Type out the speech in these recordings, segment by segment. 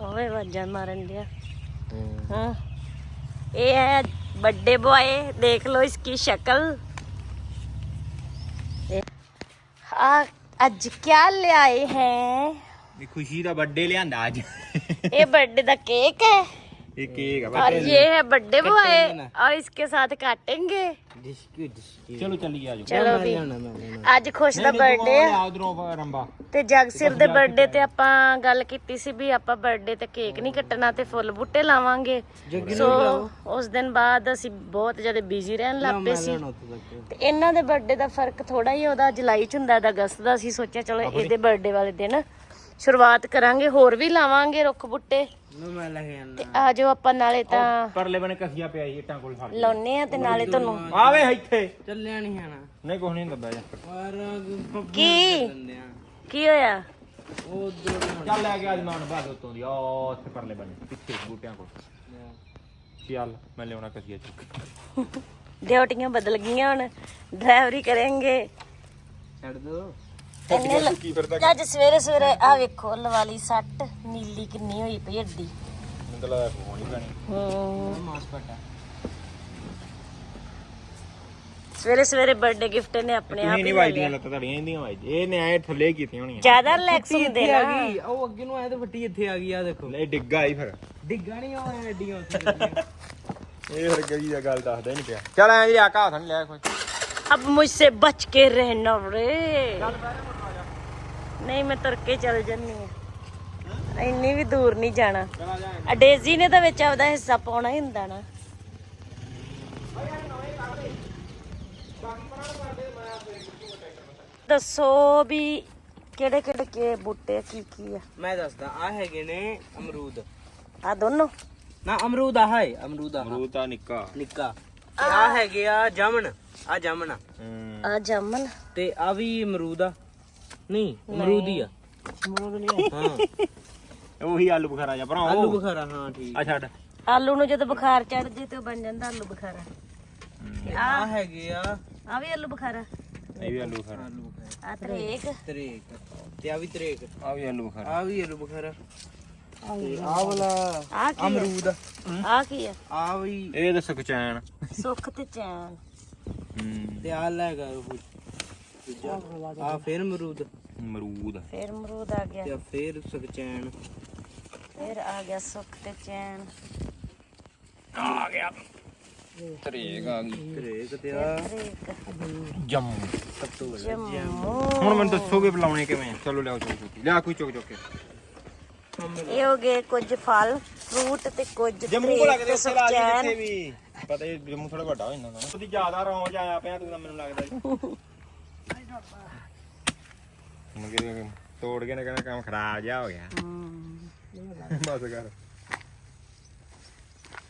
ਓਏ ਵਾਜਾਂ ਮਾਰਨ ਦਿਆ ਹਾਂ। ਇਹ ਹੈ ਵੱਡੇ ਬੁਆਏ ਦੇਖ ਲਓ ਇਸकी ਸ਼ਕਲ। ਆ ਅੱਜ ਕੀ ਲਿਆਏ ਹੈ? ਇਹ ਖੁਸ਼ੀ ਦਾ ਬਰਥਡੇ ਲਿਆਂਦਾ ਅੱਜ। ਇਹ ਬਰਥਡੇ ਦਾ ਕੇਕ ਹੈ। का केक है ਇਹ ਕੇਕ और ये है बर्थडे बॉय और इसके साथ काटेंगे ਡਿਸਕੀ ਡਿਸਕੀ ਚਲੋ ਚੱਲੀਏ ਆਜੋ ਚਲੋ ਵੀ ਮੈਂ ਲੈਣਾ ਅੱਜ ਖੁਸ਼ ਦਾ ਬਰਥਡੇ ਆ ਆ ਉਧਰੋਂ ਰੰਬਾ ਤੇ ਜਗਸਿਰ ਦੇ ਬਰਥਡੇ ਤੇ ਆਪਾਂ ਗੱਲ ਕੀਤੀ ਸੀ ਵੀ ਆਪਾਂ ਬਰਥਡੇ ਤੇ ਕੇਕ ਨਹੀਂ ਕੱਟਣਾ ਤੇ ਫੁੱਲ ਬੂਟੇ ਲਾਵਾਂਗੇ ਸੋ ਉਸ ਦਿਨ ਬਾਅਦ ਅਸੀਂ ਬਹੁਤ ਜ਼ਿਆਦਾ ਬਿਜ਼ੀ ਰਹਿਣ ਲੱਗ ਪਏ ਸੀ ਤੇ ਇਹਨਾਂ ਦੇ ਬਰਥਡੇ ਦਾ ਫਰਕ ਥੋੜਾ ਹੀ ਆ, ਉਹਦਾ ਜੁਲਾਈ ਚ ਹੁੰਦਾ ਦਾ ਅਗਸਤ ਦਾ ਅਸੀਂ ਸੋਚਿਆ ਚਲੋ ਇਹਦੇ ਬਰਥਡੇ ਵਾਲੇ ਦਿਨ ਸ਼ੁਰੂਆਤ ਕਰਾਂਗੇ ਹੋਰ ਵੀ ਲਾਵਾਂਗੇ ਰੁੱਖ ਬੂਟੇ ਮੈਂ ਲੈ ਕੇ ਆਣਾ ਤੇ ਆ ਜਾਓ ਆਪਾਂ ਨਾਲੇ ਤਾਂ ਪਰਲੇ ਬਨੇ ਕਸੀਆ ਪਿਆ ਸੀ ਇੱਟਾਂ ਕੋਲ ਫੜ ਲਾਉਨੇ ਆ ਤੇ ਨਾਲੇ ਤੁਹਾਨੂੰ ਆਵੇ ਇੱਥੇ। ਚੱਲਿਆ ਨਹੀਂ ਆਣਾ ਨਹੀਂ ਕੁਛ ਨਹੀਂ ਦੱਬਿਆ ਜਾ। ਪਰ ਕੀ? ਕੀ ਹੋਇਆ? ਉਹ ਦੋ ਚੱਲ ਲੈ ਕੇ ਅੱਜ ਮਾਨ ਬਾਦ ਉਤੋਂ ਦੀ। ਉਹ ਉੱਥੇ ਪਰਲੇ ਬਨੇ ਪਿੱਛੇ ਬੂਟਿਆਂ ਕੋਲ। ਚੱਲ ਮੈਂ ਲਿਆਉਣਾ ਕਸੀਆ ਚੁੱਕ ਡਿਊਟੀਆਂ ਬਦਲ ਗਈਆਂ ਹੁਣ। ਡਰਾਈਵਰੀ ਕਰਾਂਗੇ। ਛੱਡ ਦੋ। ਇੰਨੇ ਲ- ਕੀ ਫਿਰਦਾ ਅੱਜ ਸਵੇਰੇ ਸਵੇਰੇ ਆ ਵੇਖੋ ਲਵਾਲੀ ਸੱਟ ਨੀਲੀ ਕਿੰਨੀ ਹੋਈ ਪਈ ਅੱਡੀ ਮੈਨੂੰ ਤਾਂ ਲੱਗਦਾ ਫੋਨ ਹੀ ਪੈਣੀ ਹੂੰ ਮਾਸ ਪਟਾ ਸਵੇਰੇ ਸਵੇਰੇ ਬਰਥਡੇ ਗਿਫਟ ਨੇ ਆਪਣੇ ਆਪ ਤੁਸੀਂ ਹੀ ਨਹੀਂ ਲੈ ਵਾਈਦੀਆਂ ਲਿਆ ਲੱਤਾਂ ਤੁਹਾਡੀਆਂ ਇਹਦੀਆਂ ਵਾਈਦ ਇਹ ਨੇ ਆਏ ਥੱਲੇ ਕੀਤੀਆਂ ਹੋਣੀਆਂ ਜ਼ਿਆਦਾ ਰਿਲੈਕਸ ਹੁੰਦੇ ਆ ਨਾ ਗਈ ਉਹ ਅੱਗੇ ਨੂੰ ਆਇਆ ਤੇ ਫੱਟੀ ਇੱਥੇ ਆ ਗਈ ਆ ਦੇਖੋ ਇਹ ਡਿੱਗਾ ਹੀ ਫਿਰ ਡਿੱਗਾ ਨਹੀਂ ਆਇਆ ਐਡੀਆਂ ਉੱਥੇ ਇਹ ਫਿਰ ਗਈ ਦਾ ਗੱਲ ਦੱਸਦਾ ਹੀ ਨਹੀਂ ਪਿਆ ਚੱਲ ਐਂ ਜੀ ਆਕਾ ਹੱਥ ਨਹੀਂ ਲਿਆ ਕੋਈ अब मुझसे बच के रहना रे ਨਹੀਂ ਮੈਂ ਤੁਰ ਕੇ ਚੱਲ ਜੰਨੀ ਆ ਇੰਨੀ ਵੀ ਦੂਰ ਨਹੀਂ ਜਾਣਾ। ਆ ਡੇਜ਼ੀ ਨੇ ਤਾਂ ਵਿੱਚ ਆਪਦਾ ਹਿੱਸਾ ਪਾਉਣਾ ਹੀ ਹੁੰਦਾ ਨਾ। ਦੱਸੋ ਵੀ ਕਿਹੜੇ ਕਿਹੜੇ ਕੇ ਬੂਟੇ ਆ, ਕੀ ਕੀ ਆ? ਮੈਂ ਦੱਸਦਾ ਆ ਹੈਗੇ ਨੇ ਅਮਰੂਦ। ਆ ਦੋਨੋਂ? ਨਾ ਅਮਰੂਦ ਆ ਹੈ ਅਮਰੂਦ ਆ ਅਮਰੂਦ ਤਾਂ ਨਿੱਕਾ। ਨਿੱਕਾ। ਆ ਹੈਗੇ ਆ ਜਾਮਣ ਆ ਜਾਮਣ ਆ। ਆ ਤੇ ਆ ਵੀ ਅਮਰੂਦ ਆ। ਨਹੀਂ ਅਮਰੂਦ ਹੀ ਆ। ਅਮਰੂਦ ਨਹੀਂ ਹਾਂ। ਉਹੀ ਆਲੂ ਬੁਖਾਰਾ ਜਾ ਭਰਾ ਆਲੂ ਬੁਖਾਰਾ ਹਾਂ ਠੀਕ। ਆ ਛੱਡ। ਆਲੂ ਨੂੰ ਜਦੋਂ ਬੁਖਾਰ ਚੜ ਜੇ ਤੇ ਉਹ ਬਣ ਜਾਂਦਾ ਆਲੂ ਬੁਖਾਰਾ। ਆ। ਹੈਗੇ ਆ। ਆ ਵੀ ਆਲੂ ਬੁਖਾਰਾ। ਇਹ ਵੀ ਆਲੂ ਬੁਖਾਰਾ। ਆਲੂ ਬੁਖਾਰਾ। ਆ ਤਰੇਕ। ਤਰੇਕ। ਤੇ ਆ ਵੀ ਤਰੇਕ। ਆ ਵੀ ਆਲੂ ਬੁਖਾਰਾ। ਆ ਵੀ ਆਲੂ ਬੁਖਾਰਾ। ਤੇ ਆ ਵਾਲਾ ਆ ਕੀ ਆ? ਅਮਰੂਦ। ਆ ਕੀ ਆ? ਆ ਵੀ ਇਹ ਦੱਸੋ ਕਚੈਨ ਸੁੱਖ ਤੇ ਚੈਨ। ਹੂੰ। ਤੇ ਆ ਲੈਗਾ ਉਹ ਆ ਫੇਰ ਅਮਰੂਦ। ਅਮਰੂਦ ਫਿਰ ਅਮਰੂਦ ਆ ਗਿਆ। ਤੇ ਫੇਰ ਸਕਚੈਨ ਫਿਰ ਆ ਗਿਆ ਸੁੱਖ ਤੇ ਚੈਨ। ਆ ਗਿਆ। ਤਰੇਕ ਆ ਗਈ। ਤਰੇਕ ਤੇ ਆ। ਜੰਮ। ਸਭ ਤੋਂ ਜੰਮੂ। ਹੁਣ ਮੈਨੂੰ ਦੱਸੋਗੇ ਬੁਲਾਉਣੇ ਕਿਵੇਂ? ਚਲੋ ਲਿਆਓ ਚੁੱਕ ਚੁੱਕ ਲਿਆ ਕੋਈ ਚੁੱਕ ਚੁੱਕ ਕੇ। ਇਹ ਹੋ ਗਏ ਕੁਝ ਫਲ ਫਰੂਟ ਤੇ ਕੁਝ ਜੰਮੂ ਕੋਲ ਲੱਗਦੇ ਤੇ ਉੱਥੇ ਸੁੱਖ ਲਾ ਲਈ ਚੈਨ। ਜਿੱਥੇ ਵੀ। ਪਤਾ ਇਹ ਜੰਮੂ ਥੋੜਾ ਵੱਡਾ ਹੋ ਜਾਂਦਾ ਨਾ। ਉਹਦੀ ਜ਼ਿਆਦਾ ਰੌਂਜ ਆਇਆ ਪਿਆ ਤੂੰ ਤਾਂ ਮੈਨੂੰ ਲੱਗਦਾ ਜੀ ਮਗੇ ਤੋੜ ਕੇ ਨਾ ਕਹਿੰਦਾ ਕੰਮ ਖਰਾਬ ਜਾ ਹੋ ਗਿਆ। ਹਮ, ਬਸ ਕਰ।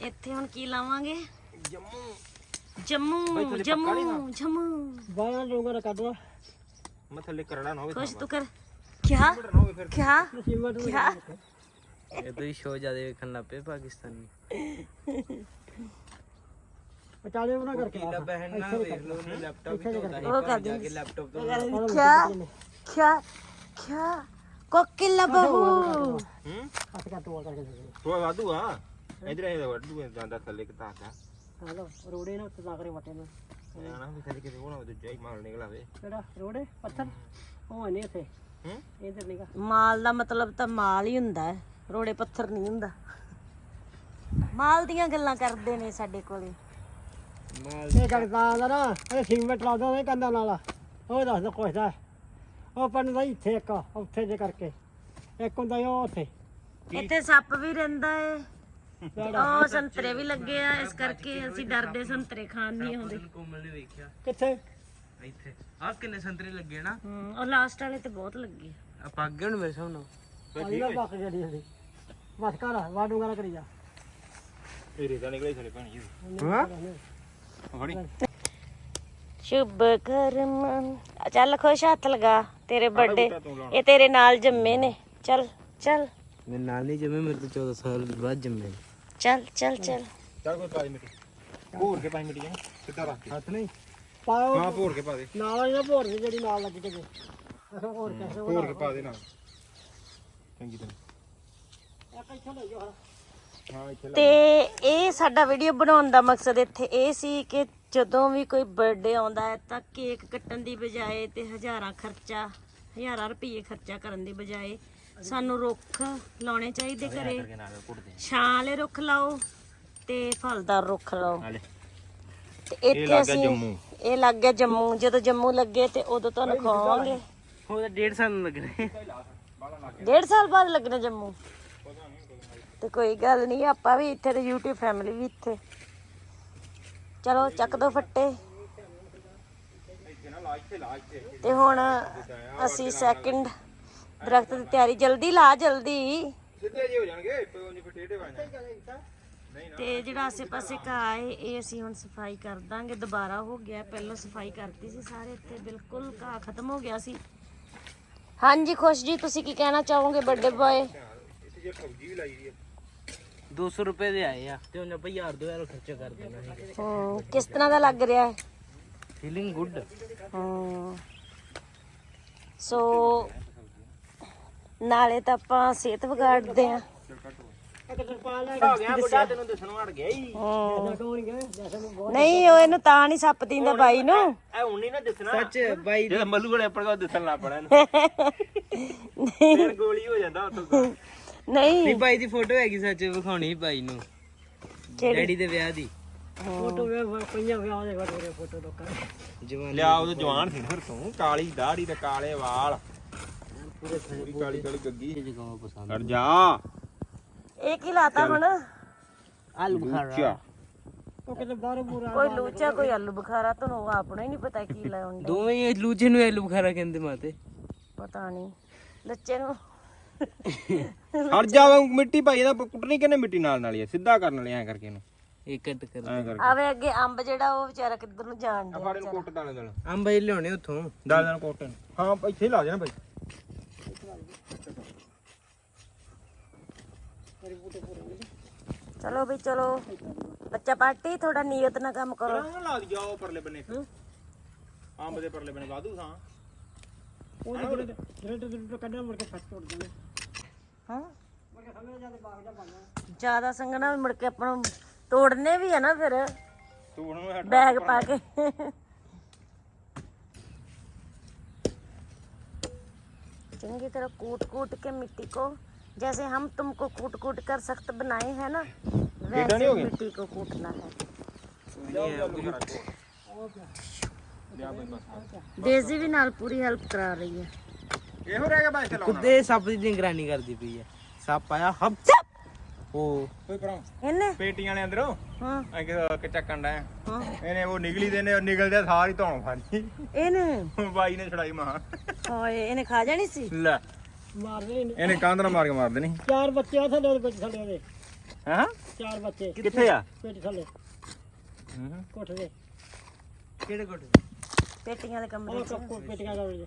ਇੱਥੇ ਹੁਣ ਕੀ ਲਾਵਾਂਗੇ? ਜੰਮੂ। ਜੰਮੂ ਜੰਮੂ ਜੰਮੂ। ਬਾਹਰ ਲੋਕਾਂ ਦਾ ਕੱਢਵਾ ਮੈਂ ਥੱਲੇ ਕਰੜਾ ਨਾ ਹੋਵੇ ਕੁਛ ਤੂੰ ਕਰ। ਕਿਆ? ਕਿਆ? ਕਿਆ? ਇਹ ਤੋਂ ਹੀ ਸ਼ੋ ਜ਼ਿਆਦਾ ਵੇਖਣ ਲੱਗ ਪਏ ਪਾਕਿਸਤਾਨੀ। ਵਿਚਾਲੇ ਉਹਨਾਂ ਕਰਕੇ ਬਹਿਨ ਨਾ ਵੇਖ ਲਓ ਲੈਪਟਾਪ ਵੀ ਧੋਤਾ ਸੀ ਉਹ ਲੈਪਟਾਪ ਤੋਂ ਕਿਆ? ਕਿਆ ਕਿਆ ਕੋਕਿਲਾ ਬਹੂ ਹੂੰ? ਹੱਥ ਕਰ ਤੋੜ ਕਰਕੇ ਦੇ ਉਹ ਵਾਧੂ ਆ। ਇਧਰ ਇਹ ਵਾਧੂ ਜਾਂਦਾ ਥੱਲੇ ਕਿਤਾ ਆ ਹਲੋ ਰੋੜੇ ਨੇ ਉੱਤੇ ਲਾਕਰੇ ਵਟੇ ਨੇ। ਨਾ ਵੀ ਥੱਲੇ ਕਿਤੇ ਹੋਣਾ ਦੂਜਾ ਹੀ ਮਾਲ ਨਿਕਲਾਵੇ ਕਿਹੜਾ? ਰੋੜੇ? ਪੱਥਰ? ਉਹ ਨੇ ਇੱਥੇ। ਹੂੰ? ਇਧਰ ਨਿਕਾ ਮਾਲ ਦਾ ਮਤਲਬ ਤਾਂ ਮਾਲ ਹੀ ਹੁੰਦਾ ਹੈ। ਰੋੜੇ ਪੱਥਰ ਨਹੀਂ ਹੁੰਦਾ। ਮਾਲ ਦੀਆਂ ਗੱਲਾਂ ਕਰਦੇ ਨੇ ਸਾਡੇ ਕੋਲੇ। ਇਹ ਗੜਦਾ ਦਾ ਨਾ ਇਹ ਸੀਮੈਂਟ ਲਾਉਂਦਾ ਨਹੀਂ ਕੰਦਾ ਨਾਲ ਉਹ ਦੱਸ ਦੋ ਕੁਛ ਦਾ ਉਹ ਪੰਨ ਦਾ ਇੱਥੇ ਇੱਕ ਉੱਥੇ ਜੇ ਕਰਕੇ। ਇੱਕ ਹੁੰਦਾ ਉਹ ਉੱਥੇ। ਇੱਥੇ ਸੱਪ ਵੀ ਰਹਿੰਦਾ ਏ। ਉਹ ਸੰਤਰੇ ਵੀ ਲੱਗੇ ਆ ਇਸ ਕਰਕੇ ਅਸੀਂ ਡਰਦੇ ਸੰਤਰੇ ਖਾਣ ਨਹੀਂ ਆਉਂਦੇ। ਕੋਮਲ ਨੇ ਵੇਖਿਆ। ਕਿੱਥੇ? ਇੱਥੇ। ਆ ਕਿੰਨੇ ਸੰਤਰੇ ਲੱਗੇ ਨਾ। ਹਮ, ਉਹ ਲਾਸਟ ਵਾਲੇ ਤੇ ਬਹੁਤ ਲੱਗੇ। ਆ। ਆਪਾਂ ਅੱਗੇ ਨੂੰ ਮੇਰੇ ਸਾਹਮਣੇ। ਪਾਣੀ ਦਾ ਬੱਕ ਜਿਹੜੀ ਹੁੰਦੀ ਬਸ ਕਰ ਵਾਡੂ ਗਾਣਾ ਕਰੀ ਜਾ। ਇਹ ਰੇਤਾ ਨਿਕਲੇ ਥੱਲੇ ਪਾਣੀ ਹਾਂ? ਫੜੀ। ਸ਼ੁਭ ਕਰਮ। ਆ ਚੱਲ ਖੁਸ਼ ਹੱਥ ਲਗਾ। ਤੇਰੇ ਬਰਥਡੇ ਇਹ ਤੇਰੇ ਨਾਲ ਜੰਮੇ ਨੇ। ਚੱਲ ਚੱਲ। ਮੇਰੇ ਨਾਲ ਨਹੀਂ ਜੰਮੇ ਮੇਰੇ ਤੋਂ 14 ਸਾਲ ਬਾਅਦ ਜੰਮੇ ਚੱਲ ਚੱਲ ਚੱਲ। ਚੱਲ ਕੋਈ ਪਾਈ ਮਿੱਟੀ। ਭੋਰ ਕੇ ਪਾਈ ਮਿੱਟੀ ਜਾਂ ਸਿੱਧਾ ਰੱਖ ਕੇ। ਹੱਥ ਨਹੀਂ। ਪਾਓ। ਹਾਂ ਭੋਰ ਕੇ ਪਾ ਦੇ। ਨਾਲ ਵਾਲੀ ਨਾ ਭੋਰ ਦੀ ਜਿਹੜੀ ਨਾਲ ਲੱਗੀ ਤੇ ਹੋਰ ਕਿਵੇਂ ਭੋਰ ਕੇ ਪਾ ਦੇ ਨਾਲ। ਚੰਗੀ ਤਰ੍ਹਾਂ। ਇੱਕ ਇੱਥੇ ਲੈ ਹਾਂ ਲਾ ਤੇ ਇਹ ਸਾਡਾ ਵੀਡੀਓ ਬਣਾਉਣ ਦਾ ਮਕਸਦ ਇੱਥੇ ਇਹ ਸੀ ਕਿ ਜਦੋਂ ਵੀ ਕੋਈ ਬਰਥਡੇ ਆਉਂਦਾ ਹੈ ਤਾਂ ਕੇਕ ਕੱਟਣ ਦੀ ਬਜਾਏ ਤੇ ਹਜ਼ਾਰਾਂ ਖਰਚਾ ਹਜ਼ਾਰਾਂ ਰੁਪਏ ਖਰਚਾ ਕਰਨ ਦੀ ਬਜਾਏ ਸਾਨੂੰ ਰੁੱਖ ਲਾਉਣੇ ਚਾਹੀਦੇ ਘਰੇ। ਛਾਂ ਵਾਲੇ ਰੁੱਖ ਲਾਓ ਤੇ ਫਲਦਾਰ ਰੁੱਖ ਲਾਓ। ਤੇ ਇਹ ਇੱਥੇ ਲੱਗ ਗਿਆ ਅਸੀਂ ਜੰਮੂ। ਇਹ ਲੱਗ ਗਿਆ ਜੰਮੂ। ਜਦੋਂ ਜੰਮੂ ਲੱਗੇ ਤੇ ਉਦੋਂ ਤੁਹਾਨੂੰ ਖਵਾਵਾਂਗੇ। ਉਹਦਾ 1.5 ਸਾਲ ਲੱਗਣੇ। ਡੇਢ ਸਾਲ ਬਾਅਦ ਲੱਗਣਾ ਜੰਮੂ। ਤੇ ਕੋਈ ਗੱਲ ਨਹੀਂ ਆਪਾਂ ਵੀ ਇੱਥੇ ਤੇ YouTube ਫੈਮਿਲੀ ਵੀ ਇੱਥੇ। ਚਲੋ ਚੱਕ ਦੋ ਫੱਟੇ। ਤੇ ਹੁਣ ਅਸੀਂ ਸੈਕਿੰਡ ਦਰਖਤ ਦੀ ਤਿਆਰੀ ਜਲਦੀ ਲਾ ਜਲਦੀ। ਸਿੱਧੇ ਜੇ ਹੋ ਜਾਣਗੇ ਕੋਈ ਨਹੀਂ ਫਿਰ ਟੇਢੇ ਬਣ ਜਾਣਗੇ। ਤੇ ਜਿਹੜਾ ਆਸੇ ਪਾਸੇ ਘਾਹ ਹੈ ਇਹ ਅਸੀਂ ਹੁਣ ਸਫ਼ਾਈ ਕਰ ਦਾਂਗੇ ਦੁਬਾਰਾ ਹੋ ਗਿਆ। ਪਹਿਲਾਂ ਸਫ਼ਾਈ ਕਰਤੀ ਸੀ ਸਾਰੇ ਇੱਥੇ ਬਿਲਕੁਲ ਘਾਹ ਖਤਮ ਹੋ ਗਿਆ ਸੀ। ਹਾਂਜੀ ਖੁਸ਼ ਜੀ ਤੁਸੀਂ ਕੀ ਕਹਿਣਾ ਚਾਹੋਗੇ ਵੱਡੇ ਬॉय ਇੱਥੇ ਜੇ ਫੌਜੀ ਵੀ ਲਾਈ ਦੀ ਆ 200 ਰੁਪਏ ਦੇ ਆਏ ਆ ਤੇ ਉਹਨੇ ਭਈ ਯਾਰ 2000 ਖਰਚਾ ਕਰ ਦੇਣਾ ਹੈ ਹਮ, ਕਿਸ ਤਰ੍ਹਾਂ ਦਾ ਲੱਗ ਰਿਹਾ ਹੈ? ਫੀਲਿੰਗ ਗੁੱਡ ਹਮ, ਸੋ ਨਾਲੇ ਤਾਂ ਆਪਾਂ ਸਿਹਤ ਵਿਗਾੜਦੇ ਆ ਨਹੀਂ ਉਹ ਇਹਨੂੰ ਤਾਂ ਨਹੀਂ ਸੱਪ ਦਿੰਦਾ ਬਾਈ ਨੂੰ। ਐ ਹੁਣ ਨਹੀਂ ਨਾ ਦੱਸਣਾ ਸੱਚ ਬਾਈ ਜਿਹੜਾ ਮੱਲੂ ਵਾਲੇ ਆਪਣ ਕੋ ਦੱਸਣ ਲੱਗ ਪੜਾ ਨਹੀਂ। ਫਿਰ ਗੋਲੀ ਹੋ ਜਾਂਦਾ ਉੱਥੋਂ। ਨਹੀਂ। ਬਾਈ ਦੀ ਫੋਟੋ ਹੈਗੀ ਸੱਚ ਵਿਖਾਉਣੀ ਬਾਈ ਨੂੰ। ਕਿਹੜੀ? ਡੈਡੀ ਦੇ ਵਿਆਹ ਦੀ। ਫੋਟੋ ਵੇ ਪਈਆਂ ਵਿਆਹ ਦੇ ਘਰੇ ਫੋਟੋ ਲੋਕਾਂ ਦੇ। ਜਵਾਨ ਲਿਆ ਉਹ ਜਵਾਨ ਸੀ ਫਿਰ ਤੂੰ ਕਾਲੀ ਦਾੜੀ ਤੇ ਕਾਲੇ ਵਾਲ। ਪੂਰੇ ਕਾਲੀ ਕਾਲੀ ਗੱਗੀ। ਜਗਾਵਾਂ ਪਸੰਦ ਹਟ ਜਾ। ਇਹ ਕੀ ਲਾਤਾ ਹੁਣ? ਆਲੂ ਬੁਖਾਰਾ। ਉਹ ਕਿਤੇ ਬਾਹਰੋਂ ਪੂਰਾ ਕੋਈ ਲੂਚਾ ਕੋਈ ਆਲੂ ਬੁਖਾਰਾ ਤੁਹਾਨੂੰ ਆਪਣਾ ਹੀ ਨਹੀਂ ਪਤਾ ਕੀ ਡਿਆ। ਦੋਵੇਂ ਹੀ ਲੂਚੇ ਨੂੰ ਆਲੂ ਬੁਖਾਰਾ ਕਹਿੰਦੇ ਮਾਤੇ। ਪਤਾ ਨਹੀਂ। ਲੱਚੇ ਨੂੰ ਹਟ ਜਾ ਵਾ ਮਿੱਟੀ ਭਾਈ ਇਹਦਾ ਕੁੱਟਣੀ ਕਿੰਨੇ ਮਿੱਟੀ ਨਾਲ ਨਾਲ ਹੀ ਆ? ਸਿੱਧਾ ਕਰਨ ਵਾਲੇ ਐ ਕਰਕੇ ਇਹਨੂੰ। ਇਹ ਕੱਟ ਕਰ ਐ ਕਰਕੇ। ਆਵੇ ਅੱਗੇ ਅੰਬ ਜਿਹੜਾ ਉਹ ਵਿਚਾਰਾ ਕਿੱਧਰ ਨੂੰ ਜਾਣ ਡਿਆ ਫਾੜੇ ਨੂੰ ਕੁੱਟ ਦਾਲੇ ਦਲ ਅੰਬ ਹੀ ਲਿਆਉਣੇ ਉੱਥੋਂ। ਦਾਲੇ ਨੂੰ ਕੁੱਟ ਇਹਨੂੰ। ਹਾਂ ਇੱਥੇ ਲਾ ਦੇਣਾ ਭਾਈ। ਚਲੋ ਵੀ ਚਲੋ। ਬੱਚਾ ਪਾਰਟੀ ਥੋੜਾ ਨੀਅਤ ਨਾਲ ਕੰਮ ਕਰੋ। ਰੰਗ ਲਾ ਦਿਆ ਉਹ ਪਰਲੇ ਬੰਨੇ। ਅੰਬ ਦੇ ਪਰਲੇ ਬੰਨੇ ਵਾਧੂ ਥਾਂ। ਉਹ ਜਿਹੜੇ ਜਿਹੜੇ ਕੱਢਿਆ ਮੁੜ ਕੇ ਫੱਟ ਤੋੜ ਦਿੰਦੇ ਹਾਂ ਮੁੜ ਕੇ ਸਮਝ ਜਾਂਦੇ ਬਾਗ ਦਾ ਬਣਨਾ ਜਿਆਦਾ ਸੰਗਣਾ ਮੁੜ ਕੇ ਆਪਾਂ ਨੂੰ ਤੋੜਨੇ ਵੀ ਆ ਨਾ ਫਿਰ ਤੂੰ ਹੁਣ ਹਟ बैग पा के चंगी तरह कूट कूट के मिट्टी को जैसे हम तुमको कूट कूट कर सख्त बनाए हैं ना वैसे मिट्टी को कूटना है डेजी भी नाल पूरी हेल्प करा रही है ਇਹੋ ਸੱਪ ਦੀ ਨਿਗਰਾਨੀ ਕਰਦੀ ਪਈ ਆ ਸੱਪ ਆਇਆ ਹੱਪ ਚੱਪ। ਉਹ ਕੋਈ ਪਰਾਂ ਇਹਨੇ? ਪੇਟੀਆਂ ਵਾਲੇ ਅੰਦਰੋਂ? ਹਾਂ। ਐਂ ਕਿ ਚੱਕਣ ਦਾ ਹਾਂ। ਇਹਨੇ ਉਹ ਨਿਗਲੀ ਦੇ ਨੇ ਨਿਗਲਦੇ ਸਾਰੀ ਧੌਣ ਖਾਣੀ ਇਹਨੇ? ਬਾਈ ਨੇ ਛੜਾਈ ਮਾਂ ਓਏ ਇਹਨੇ ਖਾ ਜਾਣੀ ਸੀ? ਲੈ। ਮਾਰ ਦੇਣੀ ਇਹਨੇ। ਕਾਂਦ ਨਾਲ ਮਾਰ ਕੇ ਮਾਰ ਦੇਣੀ ਚਾਰ ਬੱਚੇ ਆ ਥੱਲੇ ਉਹਦੇ ਪਿੱਛੇ ਥੱਲੇ ਉਹਦੇ। ਹਾਂ? ਚਾਰ ਬੱਚੇ। ਕਿੱਥੇ ਆ? ਪੇਟੀ ਥੱਲੇ। ਕੋਠੇ ਕਿਹੜੇ ਕੋਠੇ ਪੇਟੀਆਂ ਵਾਲੇ ਕਮਰੇ ਚ। ਪੇਟੀਆਂ ਵਾਲੇ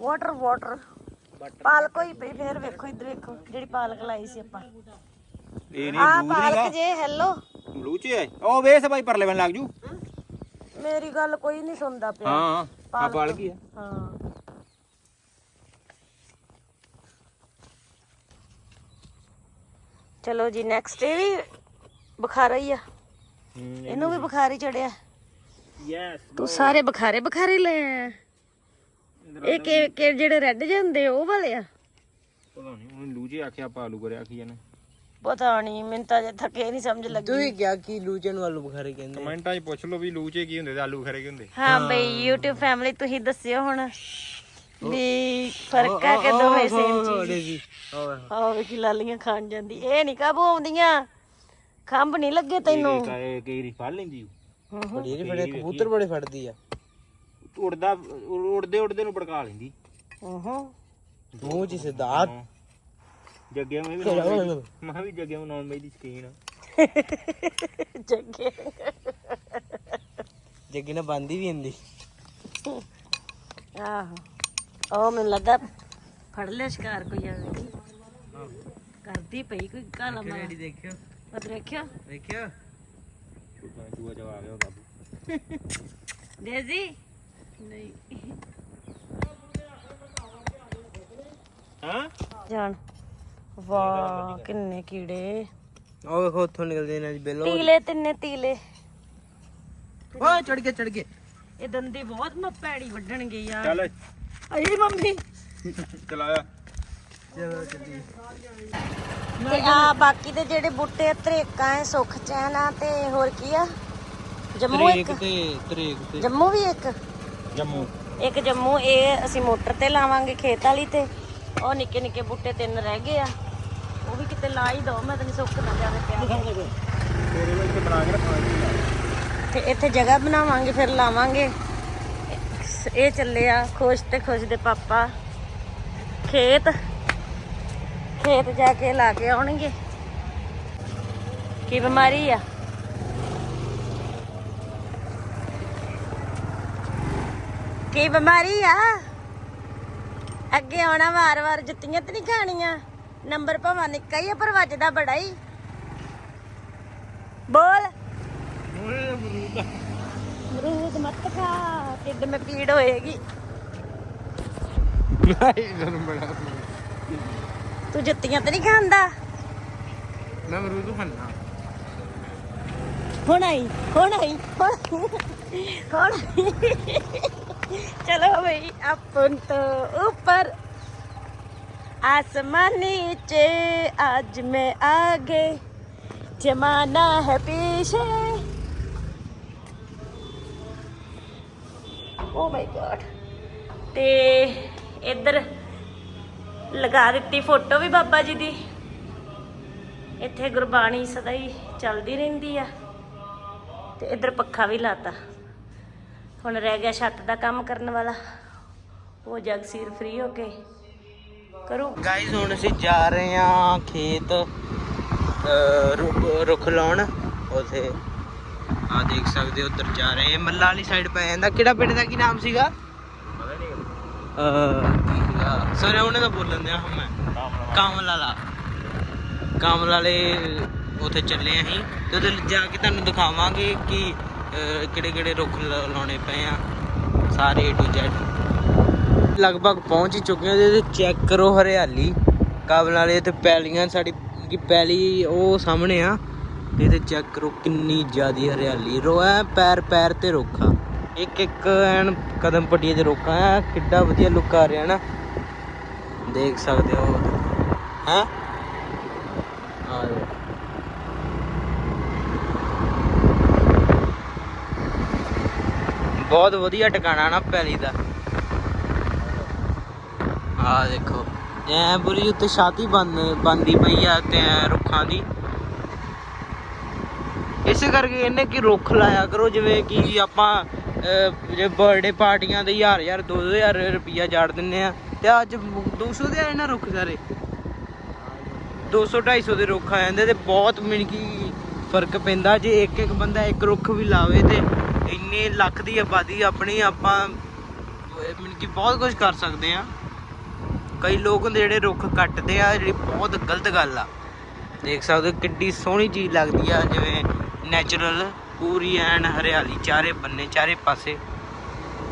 ਵਾਟਰ ਵਾਟਰ ਪਾਲਕ ਹੋਈ ਪਈ ਫੇਰ ਵੇਖੋ ਇੱਧਰ ਵੇਖੋ ਜਿਹੜੀ ਪਾਲਕ ਲਾਈ ਸੀ ਆਪਾਂ। ਇਹ ਆ ਨਹੀਂ ਪਾਲਕ ਜੇ ਹੈਲੋ ਬਲੂਚੇ ਆਏ ਉਹ ਵੇਸ ਭਾਈ ਪਰਲੇ ਬੰਨ ਲੱਗ ਜੂ। ਮੇਰੀ ਗੱਲ ਕੋਈ ਨਹੀਂ ਸੁਣਦਾ ਪਿਆ। ਹਾਂ ਆ ਪਾਲ ਗਈ ਆ ਹਾਂ। ਚਲੋ ਜੀ ਨੈਕਸਟ ਇਹ ਵੀ ਬੁਖਾਰਾ ਹੀ ਆ। ਇਹਨੂੰ ਵੀ ਬੁਖਾਰ ਹੀ ਚੜਿਆ। ਯੈਸ ਤੂੰ ਸਾਰੇ ਬੁਖਾਰੇ ਬੁਖਾਰੇ ਲੈ ਆਇਆ ਇਹ ਕਿ ਕਿ ਜਿਹੜੇ ਰੈੱਡ ਜਾਂਦੇ ਉਹ ਵਾਲੇ ਆ? ਪਤਾ ਨਹੀਂ ਉਹਨੇ ਲੂਚੇ ਆਖਿਆ ਆਪਾਂ ਆਲੂ ਕਰਿਆ ਆਖੀ ਇਹਨੇ। ਪਤਾ ਨਹੀਂ ਮੈਨੂੰ ਤਾਂ ਜੇ ਥੱਕੇ ਨਹੀਂ ਸਮਝ ਲੱਗੀ। ਤੂੰ ਹੀ ਕਿਹਾ ਕਿ ਲੂਚੇ ਨੂੰ ਆਲੂ ਬੁਖਾਰੇ ਕਹਿੰਦੇ ਕਮੈਂਟਾਂ 'ਚ ਪੁੱਛ ਲਓ ਵੀ ਲੂਚੇ ਕੀ ਹੁੰਦੇ ਤੇ ਆਲੂ ਖਰੇ ਕੀ ਹੁੰਦੇ। ਹਾਂ ਬਈ YouTube ਫੈਮਿਲੀ ਤੁਸੀਂ ਦੱਸਿਓ ਹੁਣ ਵੀ ਫ਼ਰਕ ਆ ਕਿ ਦੋਵੇਂ ਸੇਮ ਚੀਜ਼? ਥੋੜੇ ਜੀ। ਉਹ ਆਹ ਵੇਖੀ ਲਾਲੀਆਂ ਖਾਣ ਜਾਂਦੀ। ਇਹ ਨਹੀਂ ਕਾਬੂ ਆਉਂਦੀਆਂ। ਖੰਭ ਨਹੀਂ ਲੱਗੇ ਤੈਨੂੰ। ਕਾਏ ਕਈ ਰੀ ਫੜ ਲੈਂਦੀ ਬੜੀ ਜਿਹੜੀ ਫੜੇ ਕਬੂਤਰ ਬੜੇ ਫੜਦੀ ਆ। ਉੜਦਾ ਉੜਦੇ ਉੜਦੇ ਨੂੰ ਭੜਕਾ ਲੈਂਦੀ। ਹੂੰ ਮੂੰਹ ਚ ਸਿੱਧਾ। ਜੱਗੇ ਮੈਂ ਵੀ ਮੈਂ ਵੀ ਜੱਗੇ ਨੂੰ ਨੌਨ ਦੀ ਸ਼ਕੀਨ ਜੱਗੇ। ਜੱਗੀ ਨਾ ਬੰਦੀ ਵੀ ਹੁੰਦੀ। ਆਹੋ। ਉਹ ਮੈਨੂੰ ਲੱਗਾ ਫੜ ਲਿਆ ਸ਼ਿਕਾਰ ਕੋਈ ਆਵੇ ਕਰਦੀ ਪਈ ਕੋਈ ਕਾਲਾ ਮਾਰ ਰੈਡੀ ਦੇਖਿਓ? ਉਹ ਦੇਖਿਆ ਦੇਖਿਓ। ਚੂਆ ਚਵਾ ਆ ਗਿਆ ਬਾਬੂ। ਦੇਜੀ ਨਹੀਂ ਹਾਂ? ਜਾਣ ਵਾਹ ਕਿੰਨੇ ਕੀੜੇ। ਉਹ ਵੇਖੋ ਉੱਥੋਂ ਨਿਕਲਦੇ ਨੇ ਜੀ ਬੇਲੋ। ਤੀਲੇ ਤਿੰਨੇ ਤੀਲੇ। ਓਏ ਚੜ ਗਿਆ ਚੜ ਗਿਆ ਇਹ ਦੰਦੀ ਬਹੁਤ ਮ ਪੈੜੀ ਵੱਢਣਗੇ ਯਾਰ। ਚੱਲ ਅਈ ਮੰਮੀ। ਚਲਾਇਆ। ਚਲੋ ਚੱਲੀ ਤੇ ਆ ਬਾਕੀ ਦੇ ਜਿਹੜੇ ਬੂਟੇ ਤਰੇਕਾਂ ਐ ਸੁੱਖ ਚੈਨਾ ਤੇ ਹੋਰ ਕੀ ਆ? ਜੰਮੂ ਇੱਕ? ਤੇ ਤਰੀਕ ਤੇ। ਜੰਮੂ ਵੀ ਇੱਕ? ਜੰਮੂ? ਇੱਕ ਜੰਮੂ ਇਹ ਅਸੀਂ ਮੋਟਰ ਤੇ ਲਾਵਾਂਗੇ ਖੇਤ ਵਾਲੀ ਤੇ। ਉਹ ਨਿੱਕੇ ਨਿੱਕੇ ਬੂਟੇ ਤਿੰਨ ਰਹਿ ਗਏ ਆ। ਉਹ ਵੀ ਕਿਤੇ ਲਾ ਹੀ ਦੋ ਮੈਂ ਤਾਂ ਨਹੀਂ ਸੁੱਕ ਨਾ। ਜਾਵੇ ਪਿਆ ਤੇਰੇ ਵਿੱਚ ਬਣਾ ਕੇ ਰੱਖਣਾ ਤੇ ਇੱਥੇ ਜਗ੍ਹਾ ਬਣਾਵਾਂਗੇ ਫਿਰ ਲਾਵਾਂਗੇ। ਇਹ ਚੱਲੇ ਆ ਖੁਸ਼ ਤੇ ਖੁਸ਼ ਦੇ ਪਾਪਾ। ਖੇਤ। ਖੇਤ ਜਾ ਕੇ ਲਾ ਕੇ ਆਉਣਗੇ। ਕੀ ਬਿਮਾਰੀ ਆ? ਕੀ ਬਿਮਾਰੀ ਆ? ਅੱਗੇ ਆਉਣਾ ਵਾਰ-ਵਾਰ ਜੁੱਤੀਆਂ ਤੇ ਨਹੀਂ ਖਾਣੀਆਂ। ਨੰਬਰ ਭਾਵੇਂ ਨਿੱਕਾ ਹੀ ਆ ਪਰ ਵੱਜਦਾ ਬੜਾ ਹੀ। ਬੋਲ। ਮਰੂਦ ਮਤ ਖਾ ਢਿੱਡ ਮੇ ਪੀੜ ਹੋਏਗੀ। ਤੂੰ ਜੁੱਤੀਆਂ ਤੇ ਨਹੀਂ ਖਾਂਦਾ? ਮੈਂ ਮਰੂਦ ਖਾਣਾ ਹੁਣ ਆਈ ਹੁਣ ਆਈ ਹੁਣ ਹੁਣ ਆਈ। चलो भाई, अपन तो ऊपर। आसमान नीचे, आज मैं आगे। जमाना है पीछे। ਓ ਮਾਈ ਗॉड ਤੇ ਇੱਧਰ ਲਗਾ ਦਿੱਤੀ ਫੋਟੋ ਵੀ ਬਾਬਾ ਜੀ ਦੀ ਇੱਥੇ ਗੁਰਬਾਣੀ ਸਦਾ ਹੀ ਚੱਲਦੀ ਰਹਿੰਦੀ ਆ ਤੇ ਇੱਧਰ ਪੱਖਾ ਵੀ ਲਾਤਾ ਹੁਣ ਰਹਿ ਗਿਆ ਛੱਤ ਦਾ ਕੰਮ ਕਰਨ ਵਾਲਾ। ਉਹ ਜਗਸੀਰ ਫ੍ਰੀ ਹੋ ਕੇ ਕਰੂ। ਗਾਈਜ਼ ਹੁਣ ਅਸੀਂ ਜਾ ਰਹੇ ਹਾਂ ਖੇਤ ਰੁੱਖ- ਲਾਉਣ। ਉਥੇ ਆ ਦੇਖ ਸਕਦੇ ਹੋ ਉੱਧਰ ਜਾ ਰਹੇ। ਮੱਲਾ ਵਾਲੀ ਸਾਈਡ ਪੈ ਜਾਂਦਾ। ਕਿਹੜਾ ਪਿੰਡ ਦਾ ਕੀ ਨਾਮ ਸੀਗਾ? ਅਹ ਸਰੇ ਉਹਨੇ ਤਾਂ ਬੋਲਣ ਦਿਆ ਹਾਂ ਮੈਂ। ਕਾਮਲ ਵਾਲਾ। ਕਾਮਲ ਵਾਲੇ ਉੱਥੇ ਚੱਲੇ ਅਸੀਂ ਤੇ ਉੱਥੇ ਜਾ ਕੇ ਤੁਹਾਨੂੰ ਦਿਖਾਵਾਂਗੇ ਕਿ ਕਿਹੜੇ ਕਿਹੜੇ ਰੁੱਖ ਲਾ- ਲਾਉਣੇ ਪਏ ਆ, ਸਾਰੇ A to Z ਲਗਭਗ ਪਹੁੰਚ ਹੀ ਚੁੱਕੇ ਹਾਂ ਤੇ ਚੈੱਕ ਕਰੋ ਹਰਿਆਲੀ। ਕਾਬਲ ਵਾਲੇ ਤੇ ਪੈਲੀਆਂ ਸਾਡੀ, ਕਿ ਪੈਲੀ ਉਹ ਸਾਹਮਣੇ ਆ, ਤੇ ਇਹਦੇ ਚੈੱਕ ਕਰੋ ਕਿੰਨੀ ਜ਼ਿਆਦੀ ਹਰਿਆਲੀ। ਰੋ ਐ ਪੈਰ ਪੈਰ ਤੇ ਰੋਖਾ ਇੱਕ ਇੱਕ ਐਨ ਕਦਮ ਪੱਟੀਏ ਤੇ ਰੋਖਾ ਐ ਕਿੱਡਾ ਵਧੀਆ ਲੁੱਕ ਆ ਰਿਹਾ ਨਾ। ਦੇਖ ਸਕਦੇ ਹੋ। ਹੈ ਆ ਦੇਖੋ। ਬਹੁਤ ਵਧੀਆ ਟਿਕਾਣਾ ਨਾ ਪੈਲੀ ਦਾ। ਆ ਦੇਖੋ ਐ ਪੂਰੀ ਉੱਤੇ ਛਾਤੀ ਬੰਦ ਬੰਦੀ ਪਈ ਆ ਤੇ ਰੁੱਖਾਂ ਦੀ। ਇਸੇ ਕਰਕੇ ਇਹਨੇ ਕਿ ਰੁੱਖ ਲਾਇਆ ਕਰੋ ਜਿਵੇਂ ਕਿ ਆਪਾਂ ਅਹ, ਜੇ ਬਰਥਡੇ ਪਾਰਟੀਆਂ ਦੇ ਹਜ਼ਾਰ ਹਜ਼ਾਰ 2000 ਰੁਪਈਆ ਜਾੜ ਦਿੰਨੇ ਆ ਤੇ ਅੱਜ 200 ਦੇ ਆਏ ਨਾ ਰੁੱਖ ਸਾਰੇ। 200 250 ਦੇ ਰੁੱਖ ਆ ਜਾਂਦੇ ਤੇ ਬਹੁਤ ਮਨ ਫ਼ਰਕ ਪੈਂਦਾ ਜੇ ਇੱਕ ਇੱਕ ਬੰਦਾ ਇੱਕ ਰੁੱਖ ਵੀ ਲਾਵੇ ਤੇ ਇੰਨੇ ਲੱਖ ਦੀ ਆਬਾਦੀ ਆਪਣੀ ਆਪਾਂ ਮਨ ਕਿ ਬਹੁਤ ਕੁਝ ਕਰ ਸਕਦੇ ਆ ਕਈ ਲੋਕ ਹੁੰਦੇ ਜਿਹੜੇ ਰੁੱਖ ਕੱਟਦੇ ਆ, ਜਿਹੜੀ ਬਹੁਤ ਗਲਤ ਗੱਲ ਆ। ਦੇਖ ਸਕਦੇ ਹੋ ਕਿੱਡੀ ਸੋਹਣੀ ਚੀਜ਼ ਲੱਗਦੀ ਆ, ਜਿਵੇਂ ਨੈਚੁਰਲ ਪੂਰੀ ਐਨ ਹਰਿਆਲੀ, ਚਾਰੇ ਬੰਨੇ, ਚਾਰੇ ਪਾਸੇ।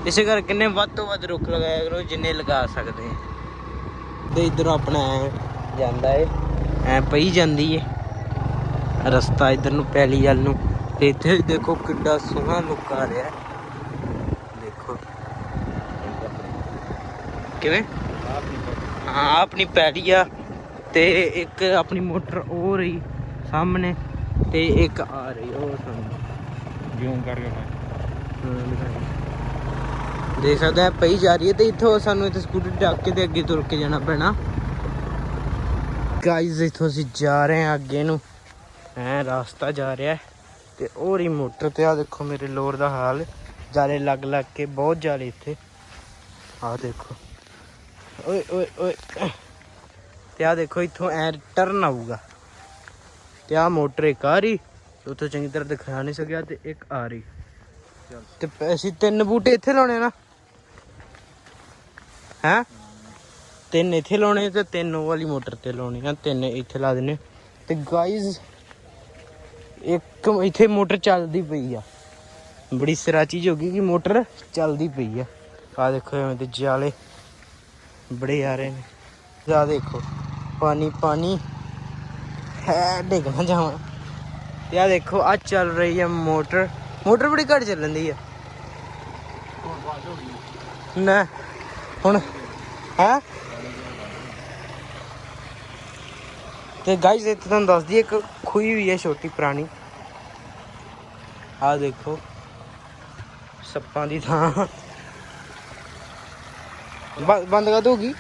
ਇਸੇ ਕਰਕੇ ਕਿੰਨੇ ਵੱਧ ਤੋਂ ਵੱਧ ਰੁੱਖ ਲਗਾਇਆ ਕਰੋ, ਜਿੰਨੇ ਲਗਾ ਸਕਦੇ ਆ। ਤੇ ਇਧਰ ਆਪਣਾ ਐਂ ਜਾਂਦਾ ਏ, ਐ ਪਈ ਜਾਂਦੀ ਏ। ਰਸਤਾ ਇਧਰ ਨੂੰ, ਪੈਲੀ ਵੱਲ ਨੂੰ। ਤੇ ਇੱਥੇ ਦੇਖੋ ਕਿੱਡਾ ਸੋਹਣਾ ਲੁੱਕ ਆ ਰਿਹਾ। ਦੇਖੋ। ਕਿਵੇਂ? ਹਾਂ ਆਪਣੀ ਪੈਲੀ ਆ। ਤੇ ਇੱਕ ਆਪਣੀ ਮੋਟਰ ਉਹ ਰਹੀ ਸਾਹਮਣੇ ਤੇ ਇੱਕ ਆ ਰਹੀ ਉਹ ਸਾਹਮਣੇ। ਜਿਉਂ ਕਰ ਗਿਆ ਮੈਂ ਹਾਂ, ਦਿਖਾਈ। ਦੇਖ ਸਕਦੇ ਆ ਪਈ ਜਾ ਰਹੀ ਹੈ ਤੇ ਇੱਥੋਂ ਸਾਨੂੰ ਇੱਥੇ ਸਕੂਟਰ ਡੱਕ ਕੇ ਤੇ ਅੱਗੇ ਤੁਰ ਕੇ ਜਾਣਾ ਪੈਣਾ। ਗਾਈਜ਼ ਇੱਥੋਂ ਅਸੀਂ ਜਾ ਰਹੇ ਹਾਂ ਅੱਗੇ ਨੂੰ। ਐ ਰਾਸਤਾ ਜਾ ਰਿਹਾ ਹੈ। ਤੇ ਉਹ ਰੀ ਮੋਟਰ ਤੇ ਆ ਦੇਖੋ ਮੇਰੇ ਲੋਰ ਦਾ ਹਾਲ। ਜਾਲੇ ਲੱਗ ਲੱਗ ਕੇ ਬਹੁਤ ਜਾਲੇ ਇੱਥੇ। ਆ ਦੇਖੋ। ਓਏ ਓਏ ਓਏ। ਤੇ ਆ ਦੇਖੋ ਇੱਥੋਂ ਐ ਟਰਨ ਆਊਗਾ। ਤੇ ਆ ਮੋਟਰ ਇੱਕ ਆ ਰਹੀ। ਉੱਥੋਂ ਚੰਗੀ ਤਰ੍ਹਾਂ ਦਿਖਾ ਨਹੀਂ ਸਕਿਆ ਤੇ ਇੱਕ ਆ ਰਹੀ। ਤੇ ਅਸੀਂ ਤਿੰਨ ਬੂਟੇ ਇੱਥੇ ਲਾਉਣੇ ਨਾ। ਹੈ? ਤਿੰਨ ਇੱਥੇ ਲਾਉਣੇ ਤੇ ਤਿੰਨ ਉਹ ਵਾਲੀ ਮੋਟਰ ਤੇ ਲਾਉਣੇ ਆ। ਤਿੰਨ ਇੱਥੇ ਲਾ ਦੇਣੇ ਤੇ ਗਾਇਜ਼ ਇੱਕ ਇੱਥੇ ਮੋਟਰ ਚੱਲਦੀ ਪਈ ਆ। ਬੜੀ ਸਿਰਾ ਚੀਜ਼ ਹੋ ਗਈ ਕਿ ਮੋਟਰ ਚੱਲਦੀ ਪਈ ਆ। ਆ ਦੇਖੋ ਐਵੇਂ ਤੇ ਜਾਲੇ ਬੜੇ ਆ ਰਹੇ ਨੇ। ਆ ਦੇਖੋ, ਪਾਣੀ ਪਾਣੀ ਹੈ, ਡਿੱਗਣਾ ਜਾਵਾਂ। ਤੇ ਆ ਦੇਖੋ ਆ ਚੱਲ ਰਹੀ ਆ ਮੋਟਰ। ਮੋਟਰ ਬੜੀ ਘੱਟ ਚੱਲਣ ਦੀ ਆ। ਨਾ, ਹੁਣ, ਹੈ? ਤੇ ਗਾਇਸ ਇੱਥੇ ਤੁਹਾਨੂੰ ਦੱਸ ਦਈਏ ਇੱਕ ਖੂਹੀ ਵੀ ਹੈ ਛੋਟੀ ਪੁਰਾਣੀ। ਆ ਦੇਖੋ ਸੱਪਾਂ ਦੀ ਥਾਂ। ਬੰਦ ਕਰ ਦੋਗੀ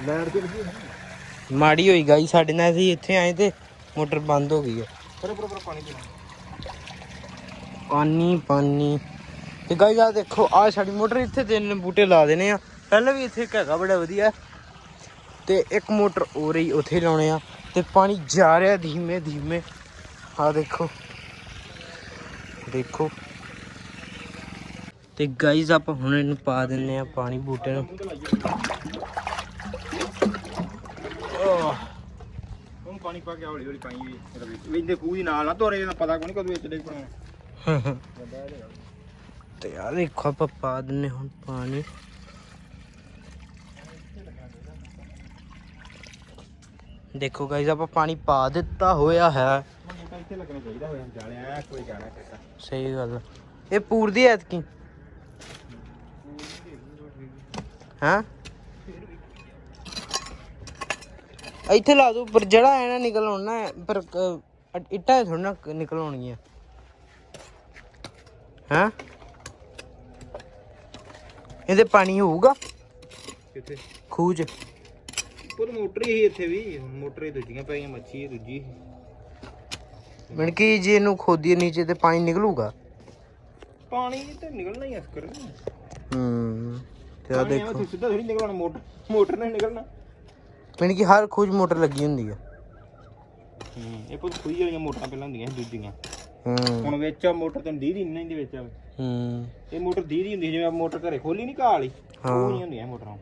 ਲੈਟ ਚੱਲ ਗਈ ਮਾੜੀ ਹੋਈ ਗਾਈ ਸਾਡੇ ਨਾਲ ਅਸੀਂ ਇੱਥੇ ਆਏ ਤੇ ਮੋਟਰ ਬੰਦ ਹੋ ਗਈ ਹੈ। ਪਰ ਪਰ ਪਾਣੀ ਪੀਣਾ। ਪਾਣੀ ਪਾਣੀ। ਤੇ ਗਾਈ ਆ ਦੇਖੋ ਆ ਸਾਡੀ ਮੋਟਰ ਇੱਥੇ ਤਿੰਨ ਬੂਟੇ ਲਾ ਦੇਣੇ ਆ। ਪਹਿਲਾਂ ਵੀ ਇੱਥੇ ਇੱਕ ਹੈਗਾ ਬੜਾ ਵਧੀਆ। ਤੇ ਇੱਕ ਮੋਟਰ ਹੋ ਰਹੀ ਉੱਥੇ ਲਾਉਣੇ ਆ। ਤੇ ਪਾਣੀ ਜਾ ਰਿਹਾ ਧੀਮੇ ਧੀਮੇ। ਆ ਦੇਖੋ। ਦੇਖੋ। ਤੇ ਗਾਈਜ਼ ਆਪਾਂ ਹੁਣ ਇਹਨੂੰ ਪਾ ਦਿੰਨੇ ਆ ਪਾਣੀ ਬੂਟੇ ਨੂੰ। ਹੁਣ ਪਾਣੀ ਪਾ ਕੇ ਹੌਲੀ ਹੌਲੀ ਪਾਈ ਵੀ ਇੰਦੇ ਖੂਹ ਦੀ ਨਾਲ ਨਾ ਤੋਰੇ ਦਾ ਪਤਾ ਕੋਈ ਨਹੀਂ ਕਦੋਂ ਵਿੱਚ ਡਿੱਗ ਪਣਾ। ਤੇ ਆ ਦੇਖੋ ਆਪਾਂ ਪਾ ਦਿੰਨੇ ਹੁਣ ਪਾਣੀ। ਦੇਖੋ ਗਾਈਜ਼ ਆਪਾਂ ਪਾਣੀ ਪਾ ਦਿੱਤਾ ਹੋਇਆ ਹੈ। ਬੂਟਾ ਇੱਥੇ ਲੱਗਣਾ ਚਾਹੀਦਾ ਹੋਇਆ ਜਾਲਿਆ ਕੋਈ ਜਾਣਾ ਕਿੱਥੇ ਸਹੀ ਗੱਲ। ਇਹ ਪੂਰਦੀ ਐ ਕੀ ਹਾਂ? ਇੱਥੇ ਲਾ ਦੋ ਪਰ ਜਿਹੜਾ ਐ ਨਾ ਨਿਕਲ ਆਉਣਾ ਹੈ, ਪਰ ਇੱਟਾਂ ਥੋੜਾ ਨਿਕਲ ਆਉਣਗੀਆਂ। ਹਾਂ? ਇਹਦੇ ਪਾਣੀ ਹੋਊਗਾ? ਕਿੱਥੇ? ਚ। ਉਹ ਮੋਟਰ ਹੀ ਇੱਥੇ ਵੀ। ਮੋਟਰ ਹੀ ਦੂਜੀਆਂ ਪਈਆਂ ਮੱਛੀ ਦੂਜੀ। ਮਨ ਕੀ ਜੇ ਇਹਨੂੰ ਖੋਦੀਏ ਨੀਚੇ ਤੇ ਪਾਣੀ ਨਿਕਲੂਗਾ? ਪਾਣੀ ਤੇ ਨਿਕਲਣਾ ਹੀ ਅਸਕਰ। ਹੂੰ ਤੇ ਆ ਦੇਖੋ। ਸਿੱਧਾ ਥੋੜੀ ਨਿਕਲਣਾ ਮੋਟਰ ਮੋਟਰ ਨੇ ਨਿਕਲਣਾ। ਮਨ ਕੀ ਹਰ 'ਚ ਮੋਟਰ ਲੱਗੀ ਹੁੰਦੀ ਆ। ਹੂੰ ਇਹ ਪੁੱਤ ਖੂਹੀ ਵਾਲੀਆਂ ਮੋਟਰਾਂ ਪਹਿਲਾਂ ਹੁੰਦੀਆਂ ਸੀ ਦੂਜੀਆਂ। ਹੂੰ। ਹੁਣ ਵਿੱਚ ਆ ਮੋਟਰ ਤੇ ਦੀ ਦੀ ਨਹੀਂ ਦੇ ਵਿੱਚ ਹੂੰ। ਇਹ ਮੋਟਰ ਦੀ ਦੀ ਹੁੰਦੀ ਜਿਵੇਂ ਮੋਟਰ ਘਰੇ ਖੋਲੀ ਨਹੀਂ ਹਾਂ। ਉਹ ਨਹੀਂ ਹੁੰਦੀਆਂ ਮੋਟਰਾਂ।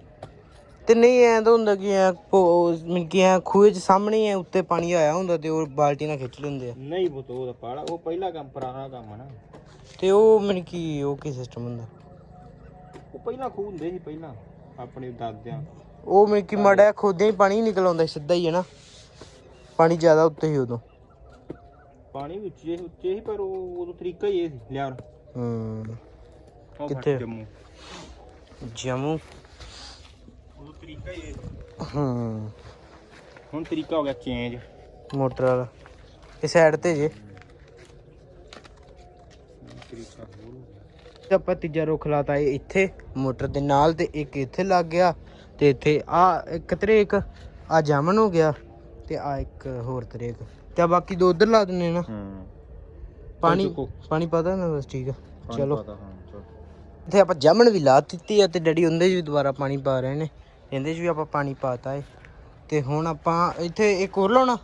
ਤੇ ਨਹੀਂ ਐਂ ਤਾਂ ਹੁੰਦਾ ਕਿ ਐ ਮਨ ਕੀ ਐ ਖੂਹ 'ਚ ਸਾਹਮਣੇ ਐ ਉੱਤੇ ਪਾਣੀ ਆਇਆ ਹੁੰਦਾ ਤੇ ਉਹ ਬਾਲਟੀ ਨਾਲ ਖਿੱਚ ਲੈਂਦੇ ਆ। ਨਹੀਂ ਪੁੱਤ ਉਹਦਾ ਪਾਲਾ ਉਹ ਪਹਿਲਾ ਕੰਮ ਪੁਰਾਣਾ ਕੰਮ ਆ ਨਾ। ਤੇ ਉਹ ਮਨ ਕੀ ਉਹ ਕੀ ਸਿਸਟਮ ਹੁੰਦਾ? ਉਹ ਪਹਿਲਾਂ ਖੂਹ ਹੁੰਦੇ ਸੀ ਪਹਿਲਾਂ ਆਪਣੇ ਦਾਦਿਆਂ। ਉਹ ਮਨ ਕੀ ਮੜਾ ਖੋਦਿਆਂ ਹੀ ਪਾਣੀ ਨਿਕਲ ਆਉਂਦਾ ਸੀ ਸਿੱਧਾ ਹੀ ਹੈ ਨਾ। ਪਾਣੀ ਜ਼ਿਆਦਾ ਉੱਤੇ ਹੀ ਉਦੋਂ। ਪਾਣੀ ਵੀ ਉੱਚੇ ਉੱਚੇ ਸੀ ਪਰ ਉਹ ਉਦੋਂ ਤਰੀਕਾ ਹੀ ਇਹ ਸੀ ਹੂੰ। ਉਹ ਕਿੱਥੇ? ਜੰਮੂ। ਜਮੂ? ਤਰੀਕਾ ਹੀ ਇਹ। ਸੀ। ਹੂੰ। ਹੁਣ ਤਰੀਕਾ ਹੋ ਗਿਆ ਚੇਂਜ ਮੋਟਰ ਵਾਲਾ। ਇਹ ਸਾਈਡ ਤੇ ਜੇ। ਤਰੀਕਾ ਹੋਰ ਹੋ ਗਿਆ। ਤੇ ਆਪਾਂ ਤੀਜਾ ਰੁੱਖ ਲਾਤਾ ਇਹ ਇੱਥੇ। ਮੋਟਰ ਦੇ ਨਾਲ ਤੇ ਇੱਕ ਇੱਥੇ ਲੱਗ ਗਿਆ। ਤੇ ਇੱਥੇ ਆ ਇੱਕ ਤਰੇਕ ਆ ਜਾਮਨ ਹੋ ਗਿਆ। ਤੇ ਆ ਇੱਕ ਹੋਰ ਤਰੇਕ। ਤੇ ਆ ਬਾਕੀ ਦੋ ਉਧਰ ਲਾ ਦਿੰਨੇ ਨਾ। ਹੂੰ। ਪਾਣੀ। ਪਾਣੀ ਪਤਾ ਨਾ ਬਸ ਠੀਕ ਆ। ਚਲੋ। ਪਤਾ ਹਾਂ ਚਲੋ। ਇੱਥੇ ਆਪਾਂ ਜਾਮਨ ਵੀ ਲਾ ਦਿੱਤੀ ਆ ਤੇ ਡੈਡੀ ਉਹਦੇ ਵੀ ਦੁਬਾਰਾ ਪਾਣੀ ਪਾ ਰਹੇ ਨੇ। ਇਹਦੇ 'ਚ ਵੀ ਆਪਾਂ ਪਾਣੀ ਪਾਤਾ ਏ। ਤੇ ਹੁਣ ਆਪਾਂ ਇੱਥੇ ਇੱਕ ਹੋਰ ਲਾਉਣਾ।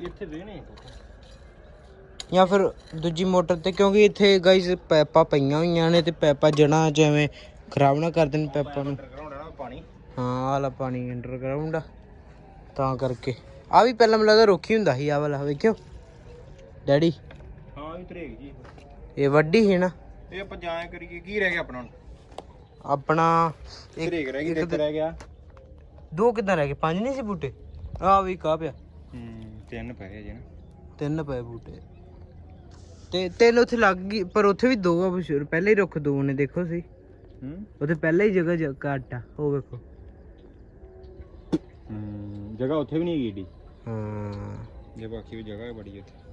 ਇੱਥੇ ਵੇਣੇ ਜਾਂ ਫਿਰ ਦੂਜੀ ਮੋਟਰ ਤੇ ਕਿਉਂਕਿ ਇੱਥੇ ਗਾਈਜ਼ ਪੈਪਾਂ ਪਈਆਂ ਹੋਈਆਂ ਨੇ ਤੇ ਪੈਪਾਂ ਜਣਾ ਜਿਵੇਂ ਖਰਾਬ ਨਾ ਕਰ ਦੇਣ ਪੈਪਾਂ ਨੂੰ। ਹਾਂ ਆਹ ਵਾਲਾ ਪਾਣੀ ਅੰਡਰਗਰਾਉਂਡ ਆ। ਤਾਂ ਕਰਕੇ। ਆ ਵੀ ਪਹਿਲਾਂ ਮੈਨੂੰ ਲੱਗਦਾ ਰੁੱਖੀ ਹੁੰਦਾ ਸੀ ਆ ਵਾਲਾ ਵੇਖਿਓ। ਡੈਡੀ ਹਾਂ ਇਹ ਤਰੇਕ ਜੀ। ਇਹ ਵੱਡੀ ਸੀ ਨਾ। ਇਹ ਆਪਾਂ ਜਾਇਆ ਕਰੀਏ ਕੀ ਰਹਿ ਗਿਆ ਆਪਣਾ ਹੁਣ? ਆਪਣਾ ਇੱਕ ਰਹਿ ਗਈ ਇੱਕ ਰਹਿ ਗਿਆ। ਦੋ ਕਿੱਦਾਂ ਰਹਿ ਗਏ? ਪੰਜ ਨਹੀਂ ਸੀ ਬੂਟੇ? ਆ ਵੀ ਕਾ ਪਿਆ? ਹੂੰ ਤਿੰਨ ਪਏ ਜੇ ਨਾ। ਤਿੰਨ ਪਏ ਬੂਟੇ। ਤੇ ਤਿੰਨ ਉੱਥੇ ਲੱਗ ਗਈ ਪਰ ਉੱਥੇ ਵੀ ਦੋ ਆ ਬਸ਼ੂਰ ਪਹਿਲੇ ਹੀ ਰੁੱਖ ਦੋ ਨੇ ਦੇਖੋ ਸੀ ਹੂੰ? ਉੱਥੇ ਪਹਿਲਾਂ ਹੀ ਜਗ੍ਹਾ ਜ- ਘੱਟ ਆ ਉਹ ਵੇਖੋ। ਹੂੰ ਜਗ੍ਹਾ ਉੱਥੇ ਵੀ ਨਹੀਂ ਗਈ ਏਡੀ। ਹਾਂ। ਜੇ ਬਾਕੀ ਵੀ ਜਗ੍ਹਾ ਹੈ ਬੜੀ ਉੱਥੇ।